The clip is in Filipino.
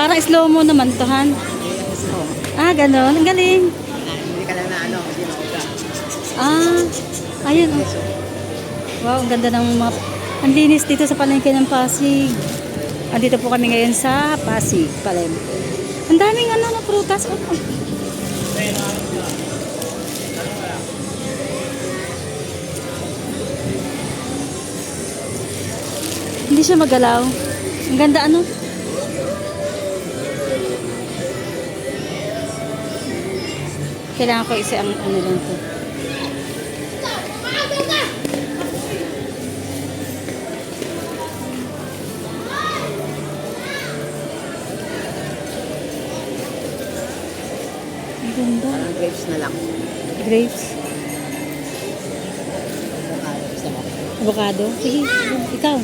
Parang slow mo naman to, Han. Ah, ganon. Ang galing. Hindi ka lang na ano, hindi mauga. Ah, ayun. oh. Wow, ang ganda ng mga... Ang linis dito sa palengke ng Pasig. Andito po kami ngayon sa Pasig, palengke. Ang daming ano na prutas. Oh. Hindi siya magalaw. Ang ganda ano? Kailangan ko isa ang ano lang to. Ang ganda. Parang grapes na lang. Grapes. Avocado? Avocado. Sige, ikaw.